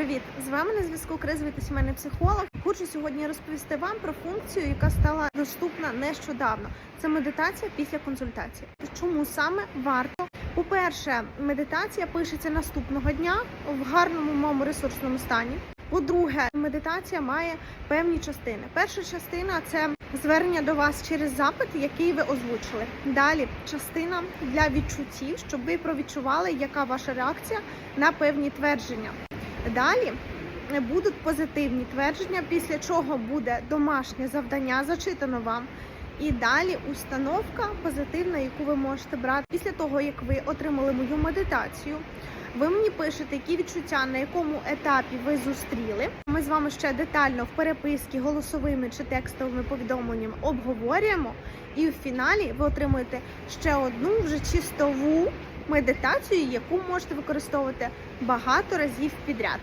Привіт! З вами на зв'язку кризовий та сімейний психолог. Хочу сьогодні розповісти вам про функцію, яка стала доступна нещодавно. Це медитація після консультації. Чому саме варто? По-перше, медитація пишеться наступного дня в гарному моєму ресурсному стані. По-друге, медитація має певні частини. Перша частина це звернення до вас через запит, який ви озвучили. Далі частина для відчуттів, щоб ви провідчували, яка ваша реакція на певні твердження. Далі будуть позитивні твердження, після чого буде домашнє завдання, зачитано вам. І далі установка позитивна, яку ви можете брати після того, як ви отримали мою медитацію. Ви мені пишете, які відчуття на якому етапі ви зустріли. Ми з вами ще детально в переписці голосовими чи текстовими повідомленнями обговорюємо. І в фіналі ви отримуєте ще одну вже чистову медитацію, яку можете використовувати багато разів підряд.